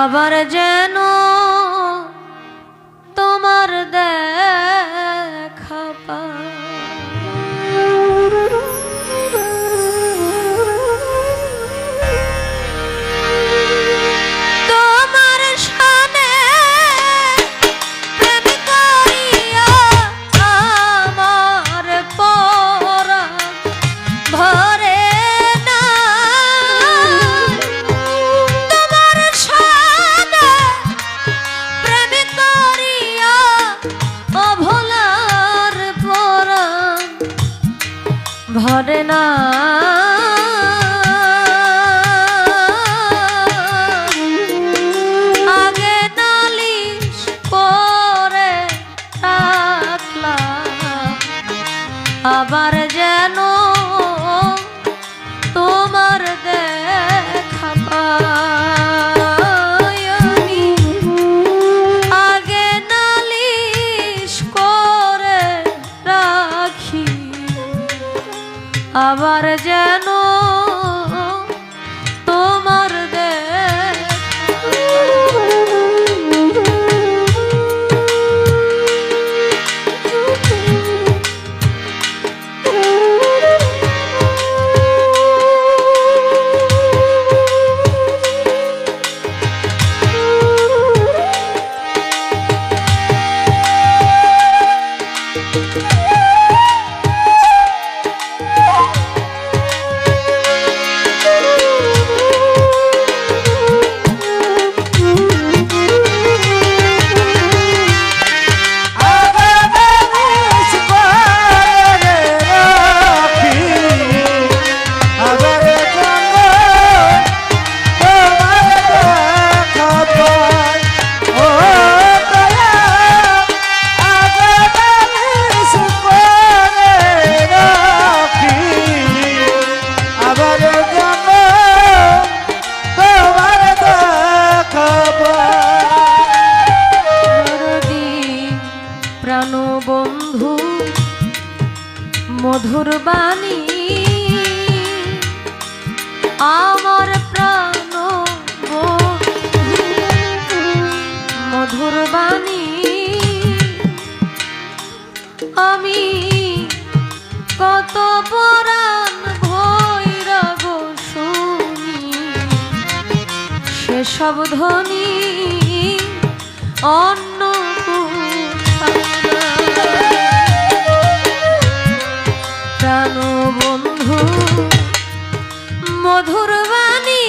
আবার যেন সব ধনী অন্য প্রাণ বন্ধু মধুর বাণী।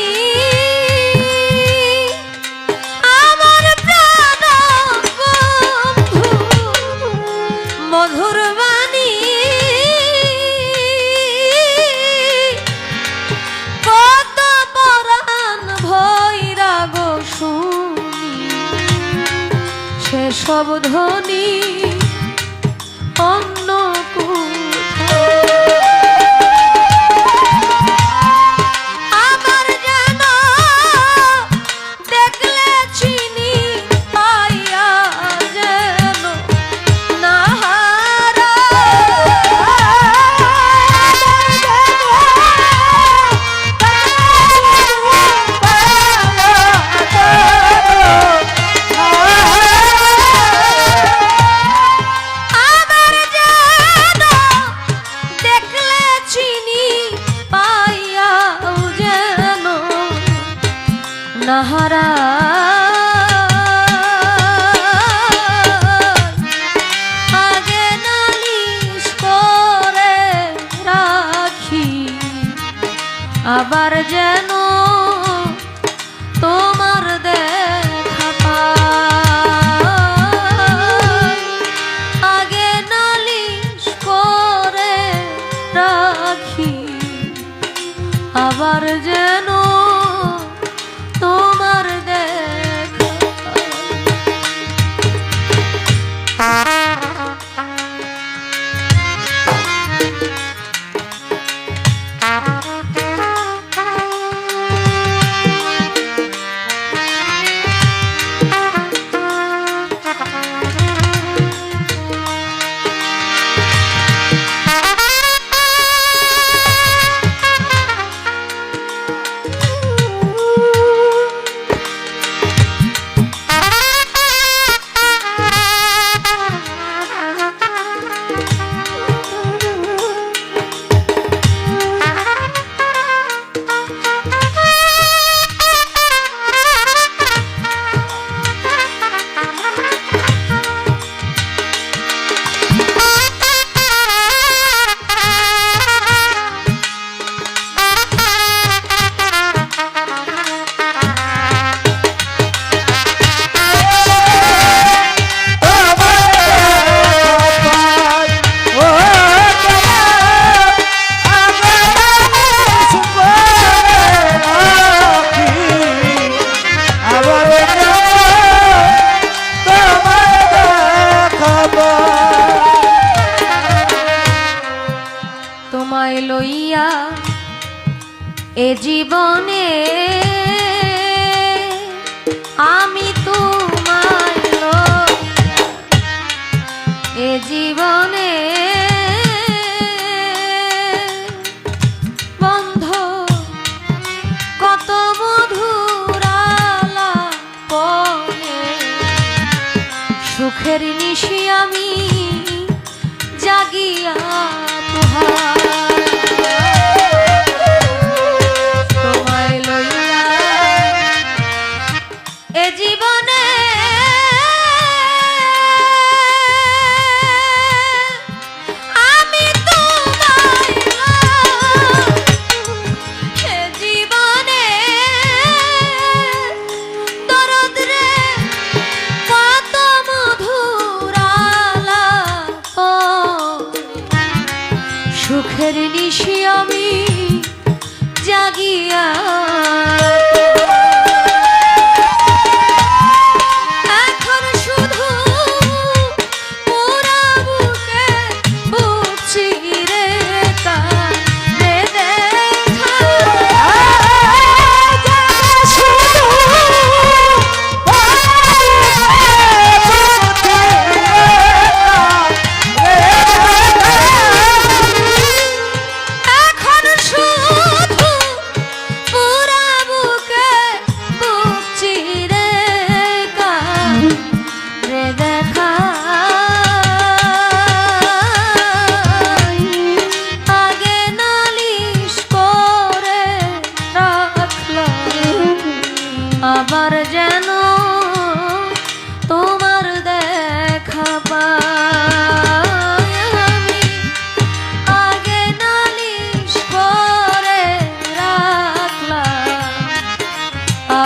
নাহারা। আগে নালিশ করে রাখি, আবার যেন তোমার দেখা পাই। আগে নালিশ করে রাখি, আবার যেন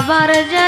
আবার যা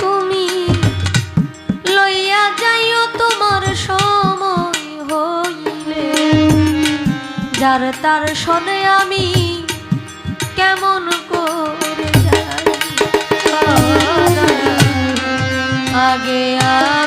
তুমি লইয়া যাইও তোমার সময় হইলে। যার তার সনে আমি কেমন করে যাই আগে আ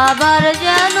আবার যেন